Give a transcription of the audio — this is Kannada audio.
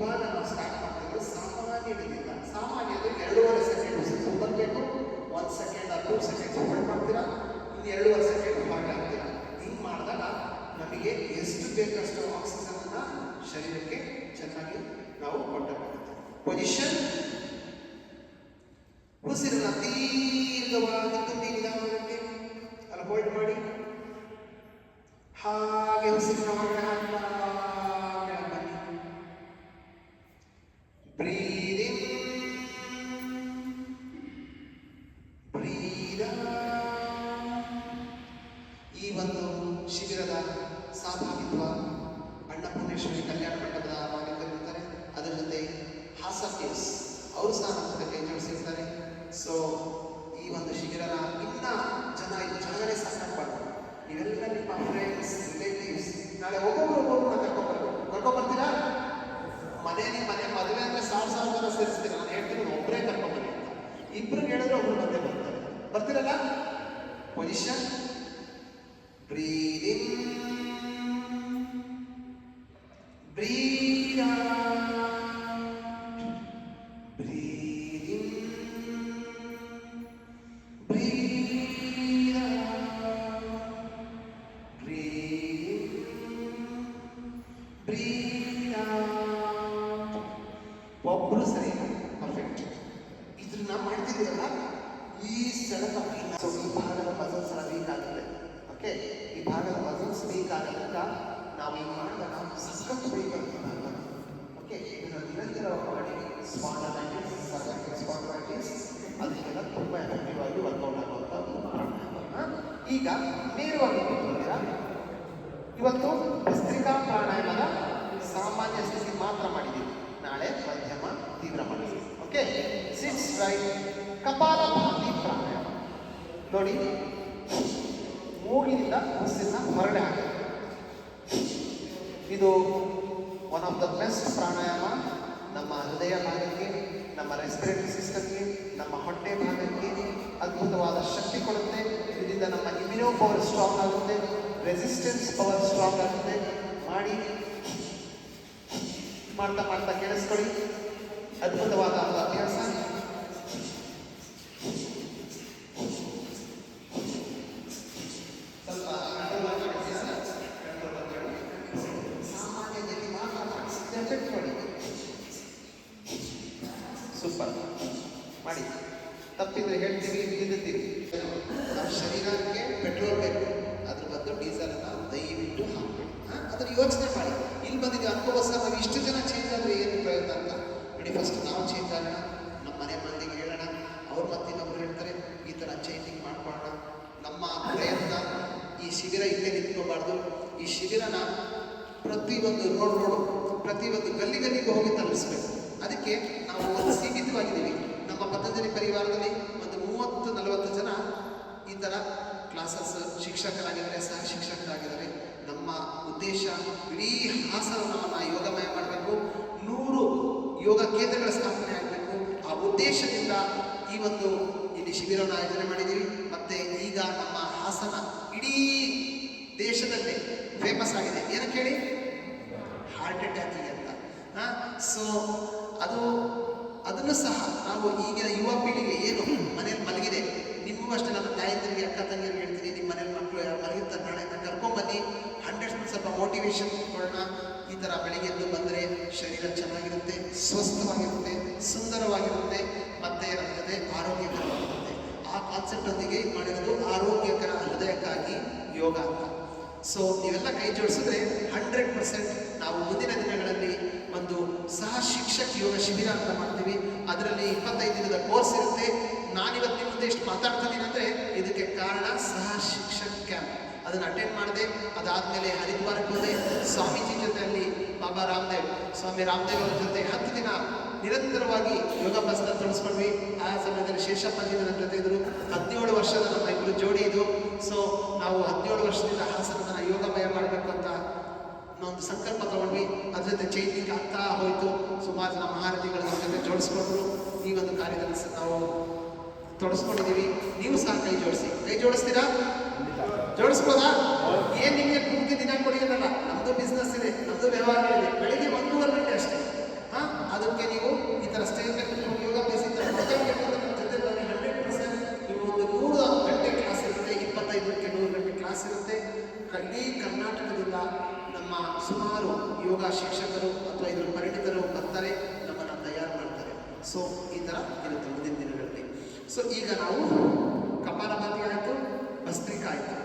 ವಿವಾದನ ಸ್ಟಾರ್ಟ್ ಸಾಮಾನ್ಯ ಸಾಮಾನ್ಯನಿಗಿಲ್ಲ ಸಾಮಾನ್ಯ ಅಂದರೆ ಎರಡೂವರೆ ಸೆಕೆಂಡ್ ಹೋಗಬೇಕು ಒಂದು ಸೆಕೆಂಡ್ ಟೂ ಸೆಕೆಂಡ್ ಹೋಲ್ಡ್ ಮಾಡ್ತೀರಾ? ಇನ್ನು ಎರಡೂವರೆ ಸೆಕೆಂಡ್ ಹಾಗೆ ಆಗ್ತೀರಾ ಹಿಂಗ್ ಮಾಡಿದಾಗ ನಮಗೆ ಎಷ್ಟು ಬೇಕಷ್ಟು ಆಕ್ಸಿಜನ್ನ ಶರೀರಕ್ಕೆ ಚೆನ್ನಾಗಿ ನಾವು ಕೊಟ್ಟಬಹುದು ಪೊಸಿಷನ್ ಉಸಿರನ್ನ ದೀರ್ಘವಾಗಿ ತುಂಬಿ ಅಲ್ಲಿ ಹೋಲ್ಡ್ ಮಾಡಿ. ಶಿಬಿರದ ಸಹಭಾಗಿತ್ವ ಅಣ್ಣಪೂರ್ಣೇಶ್ವರಿ ಕಲ್ಯಾಣ ಮಂಟಪದ ಮಾಲೀಕರಿರ್ತಾರೆ ಅದರ ಜೊತೆ ಹಾಸ ಕೇಸ್ ಅವರು ಸಹ ನಮ್ಮ ಜೊತೆ ಕೈ ಜೋಡಿಸಿರ್ತಾರೆ ಸೊ ಈ ಒಂದು ಶಿಬಿರನ ಇನ್ನ ಜನ ಜನರೇ ಸಾಕಾಗ್ಬಾರ್ದು ನೀವೆಲ್ಲ ನಿಮ್ಮ ಫ್ರೆಂಡ್ಸ್ ರಿಲೇಟಿವ್ಸ್ ನಾಳೆ ಒಬ್ಬೊಬ್ಬರು ಒಬ್ಬೊಬ್ರನ್ನ ಕರ್ಕೊಂಡ್ಬರ್ಬೇಕು ಕರ್ಕೊಂಡ್ಬರ್ತೀರಾ ಮನೆಯಲ್ಲಿ ಮನೆ ಮದುವೆ ಅಂದ್ರೆ ಸಾವಿರ ಸಾವಿರ ಜನ ಸೇರಿಸ್ತೀರ? ನಾನು ಹೇಳ್ತೀನಿ ಒಬ್ಬರೇ ಕರ್ಕೊಂಡ್ಬನ್ನಿ ಅಂತ. ಇಬ್ರು ಹೇಳಿದ್ರೆ ಒಬ್ಬರು ಬಂದೇ ಬರ್ತಾರೆ. ಬರ್ತೀರಲ್ಲ? ಪೊಸಿಷನ್ ಅಂತ ಓಕೆ ನಿರಂತರವಾಗಿ ತುಂಬ ಎಫೆಕ್ಟಿವ್ ಆಗಿ ಆಗುವಂಥ ಈಗ ನೇರವಾಗಿ ಇವತ್ತು ಭಸ್ತ್ರಿಕಾ ಪ್ರಾಣಾಯಾಮದ ಸಾಮಾನ್ಯ ಸ್ಥಿತಿ ಮಾತ್ರ ಮಾಡಿದ್ದೀವಿ ನಾಳೆ ಮಧ್ಯಮ ತೀವ್ರ ಮಾಡಿದ್ದೀವಿ ಓಕೆ ರೈಟ್ ಕಪಾಲಭಾತಿ ಪ್ರಾಣಾಯಾಮ ನೋಡಿ ಮೂಗಿನಿಂದ ಉಸಿರನ್ನ ಹೊರಡೆ ಹಾಕಿ ಇದು one of the best pranayama ನಮ್ಮ ಹೃದಯ ಭಾಗಕ್ಕೆ ನಮ್ಮ ರೆಸ್ಪಿರೇಟರಿ ಸಿಸ್ಟಮ್ಗೆ ನಮ್ಮ ಹೊಟ್ಟೆ ಭಾಗಕ್ಕೆ ಅದ್ಭುತವಾದ ಶಕ್ತಿ ಕೊಡುತ್ತೆ. ಇದರಿಂದ ನಮ್ಮ ಇಮ್ಯುನೋ ಪವರ್ ಸ್ಟ್ರಾಂಗ್ ಆಗುತ್ತೆ ರೆಸಿಸ್ಟೆನ್ಸ್ ಪವರ್ ಸ್ಟ್ರಾಂಗ್ ಆಗುತ್ತೆ. ಮಾಡಿ, ಮಾಡ್ತಾ ಮಾಡ್ತಾ ಕೇಳಿಸ್ಕೊಳ್ಳಿ. ಅದ್ಭುತವಾದ ಒಂದು ಅಭ್ಯಾಸ ಸ್ವಲ್ಪ control ಆಗಿ ಅಭ್ಯಾಸ, control ಆಗಿ ಹೇಳು. ಸಾಮಾನ್ಯದಲ್ಲಿ ಮಾತ್ರ ಮಾಡಿಸಿದ ಎಫೆಕ್ಟ್ ಮಾಡಿ ಸೂಪರ್. ಮಾಡಿ. ತಪ್ಪಿದ್ರೆ ಹೇಳ್ತೀವಿ ತಿದ್ದುತ್ತೀವಿ ನಮ್ಮ ಶರೀರಕ್ಕೆ ಪೆಟ್ರೋಲ್ ಬೇಕು. ಅದ್ರ ಬದಲು ಡೀಸೆಲ್ ಅನ್ನ ದಯವಿಟ್ಟು ಹಾಕಿ ಅದ್ರ ಯೋಚನೆ ಮಾಡಿ. ಇಲ್ಲಿ ಬಂದಿದ್ದೀವಿ ಅನುಭವಸ್ಕರ ನಾವು ಇಷ್ಟು ಜನ ಚೇಂಜ್ ಆದರೆ ಏನು ಪ್ರಯತ್ನ ಅಂತ? ನೋಡಿ ಫಸ್ಟ್ ನಾವು ಚೇಂಜ್ ಆಗೋಣ. ನಮ್ಮ ಮನೆ ಮಂದಿಗೆ ಹೇಳೋಣ. ಅವ್ರು ಮತ್ತೆ ಇನ್ನೊಬ್ರು ಹೇಳ್ತಾರೆ, ಈ ಥರ ಚೇಂಜಿಂಗ್ ಮಾಡ್ಕೊಳ್ಳೋಣ. ನಮ್ಮ ಪ್ರಯತ್ನ ಈ ಶಿಬಿರ ಇಲ್ಲೇ ನಿಂತ್ಕೋಬಾರ್ದು. ಈ ಶಿಬಿರನ ಪ್ರತಿಯೊಂದು ರೋಡ್ ರೋಡು ಪ್ರತಿಯೊಂದು ಗಲ್ಲಿ ಗಲ್ಲಿಗೆ ಹೋಗಿ ತಲುಪಿಸ್ಬೇಕು. ಅದಕ್ಕೆ ನಾವು ಒಂದು ಸೀಮಿತವಾಗಿದ್ದೀವಿ ನಮ್ಮ ಪತಂಜಲಿ ಪರಿವಾರದಲ್ಲಿ ಒಂದು ಮೂವತ್ತು, ನಲವತ್ತು ಜನ ಈ ಥರ ಕ್ಲಾಸಸ್ ಶಿಕ್ಷಕರಾಗಿದ್ದಾರೆ ಸಹ ಶಿಕ್ಷಕರಾಗಿದ್ದಾರೆ. ನಮ್ಮ ಉದ್ದೇಶ ಇಡೀ ಹಾಸನವನ್ನು ಯೋಗಮಯ ಮಾಡಬೇಕು. ನೂರು ಯೋಗ ಕೇಂದ್ರಗಳ ಸ್ಥಾಪನೆ ಆಗಬೇಕು. ಆ ಉದ್ದೇಶದಿಂದ ಈ ಒಂದು ಇಲ್ಲಿ ಶಿಬಿರವನ್ನು ಆಯೋಜನೆ ಮಾಡಿದ್ದೀವಿ. ಮತ್ತು ಈಗ ನಮ್ಮ ಹಾಸನ ಇಡೀ ದೇಶದಲ್ಲಿ ಫೇಮಸ್ ಆಗಿದೆ. ಏನಕ್ಕೆ ಹೇಳಿ? ಹಾರ್ಟ್ ಅಟ್ಯಾಕಿಗೆ ಅಂತ. ಸೊ ಅದು ಅದನ್ನು ಸಹ ನಾವು ಈಗಿನ ಯುವ ಪೀಳಿಗೆ ಏನು ಮನೇಲಿ ಮಲಗಿದೆ, ನಿಮಗೂ ಅಷ್ಟೇ ತಾಯಂದಿರಿಗೆ, ಅಕ್ಕ ತಂಗಿಯರು ಹೇಳ್ತೀನಿ, ನಿಮ್ಮ ಮನೇಲಿ ಮಕ್ಕಳು ಯಾರು ಮಲಗಿರ್ತಾರೆ ನಾಳೆ ಕರ್ಕೊಂಬನ್ನಿ ಹಂಡ್ರೆಡ್ ಸ್ವಲ್ಪ ಮೋಟಿವೇಶನ್ ಕೊಡೋಣ. ಈ ಥರ ಬೆಳಿಗ್ಗೆ ಎದ್ದು ಬಂದರೆ ಶರೀರ ಚೆನ್ನಾಗಿರುತ್ತೆ, ಸ್ವಸ್ಥವಾಗಿರುತ್ತೆ, ಸುಂದರವಾಗಿರುತ್ತೆ, ಮತ್ತೆ ಅದಲ್ಲದೆ ಆರೋಗ್ಯಕರವಾಗಿರುತ್ತೆ. ಆ ಕಾನ್ಸೆಪ್ಟ್ ಒಂದಿಗೆ ಇದು ಮಾಡಿರೋದು ಆರೋಗ್ಯಕರ ಹೃದಯಕ್ಕಾಗಿ ಯೋಗ ಅಂತ. ಸೊ ನೀವೆಲ್ಲ ಕೈ ಜೋಡಿಸಿದ್ರೆ ಹಂಡ್ರೆಡ್ ಪರ್ಸೆಂಟ್ ನಾವು ಮುಂದಿನ ದಿನಗಳಲ್ಲಿ ಒಂದು ಸಹ ಶಿಕ್ಷಕ ಯೋಗ ಶಿಬಿರ ಅಂತ ಮಾಡ್ತೀವಿ. ಅದರಲ್ಲಿ ಇಪ್ಪತ್ತೈದು ದಿನದ ಕೋರ್ಸ್ ಇರುತ್ತೆ. ನಾನಿವತ್ತು ಮುಂದೆ ಎಷ್ಟು ಮಾತಾಡ್ತಿದ್ದೀನಿ ಅಂದರೆ ಇದಕ್ಕೆ ಕಾರಣ ಸಹ ಶಿಕ್ಷಕ ಕ್ಯಾಂಪ್. ಅದನ್ನು ಅಟೆಂಡ್ ಮಾಡಿದೆ. ಅದಾದಮೇಲೆ ಹರಿದ್ವಾರಕ್ಕೆ ಹೋದೆ. ಸ್ವಾಮೀಜಿ ಜೊತೆಯಲ್ಲಿ ಬಾಬಾ ರಾಮದೇವ್, ಸ್ವಾಮಿ ರಾಮದೇವ್ ಅವರ ಜೊತೆ ಹತ್ತು ದಿನ ನಿರಂತರವಾಗಿ ಯೋಗಾಭ್ಯಾಸನ ತೊಡಸ್ಕೊಂಡ್ವಿ. ಆ ಸಮಯದಲ್ಲಿ ಶೇಷಪ್ಪಾಜಿ ನನ್ನ ಜೊತೆ ಇದ್ರು. ಹದಿನೇಳು ವರ್ಷದ ನಮ್ಮ ಇಬ್ಬರು ಜೋಡಿ ಇದು ಸೊ ನಾವು ಹದಿನೇಳು ವರ್ಷದಿಂದ ಹಾಸನದ ಯೋಗಮಯ ಮಾಡಬೇಕು ಅಂತ ಒಂದು ಸಂಕಲ್ಪ ತಗೊಂಡ್ವಿ. ಅದ್ರ ಜೊತೆ ಆಗ್ತಾ ಹೋಯಿತು. ಸುಮಾರು ಜನ ಮಹಾರಥಿಗಳ ಜೊತೆ ಜೋಡಿಸ್ಕೊಂಡ್ರು. ಈ ಒಂದು ಕಾರ್ಯದಲ್ಲಿ ನಾವು ತೊಡಸ್ಕೊಂಡಿದ್ದೀವಿ. ನೀವು ಸಹ ಕೈ ಜೋಡಿಸಿ. ಕೈ ಜೋಡಿಸ್ತೀರಾ? ಜೋಡಿಸ್ಬೋದಾ? ಏನ್ ನಿಮಗೆ ಪೂರ್ತಿ ದಿನ ಕೊಡಿಯೋದಲ್ಲ ನಮ್ದು ಬಿಸ್ನೆಸ್ ಇದೆ, ನಮ್ದು ಇದೆ. ಬೆಳಿಗ್ಗೆ ಒಂದೂವರೆ ಗಂಟೆ ಅಷ್ಟೇ. ಅದಕ್ಕೆ ನೀವು ಈ ಥರ ಸ್ಟೇಜಲ್ಲಿ ನೀವು ಯೋಗ ಬೇಸಿಕ್ ನಮ್ಮ ಜೊತೆ ಬನ್ನಿ ಹಂಡ್ರೆಡ್ ಪರ್ಸೆಂಟ್ ನೀವು ಒಂದು ನೂರು ಗಂಟೆ ಕ್ಲಾಸ್ ಇರುತ್ತೆ, ಇಪ್ಪತ್ತೈದಕ್ಕೆ ನೂರು ಗಂಟೆ ಕ್ಲಾಸ್ ಇರುತ್ತೆ. ಇಡೀ ಕರ್ನಾಟಕದಿಂದ ನಮ್ಮ ಸುಮಾರು ಯೋಗ ಶಿಕ್ಷಕರು ಅಥವಾ ಇದರ ಪರಿಣಿತರು ಬರ್ತಾರೆ, ನಮ್ಮನ್ನು ತಯಾರು ಮಾಡ್ತಾರೆ. ಸೊ ಈ ಥರ ಇರುತ್ತೆ ಮುಂದಿನ ದಿನಗಳಲ್ಲಿ. ಸೊ ಈಗ ನಾವು ಕಪಾಲಭಾತಿ ಆಯಿತು, ಭಸ್ತ್ರಿಕ ಆಯಿತು.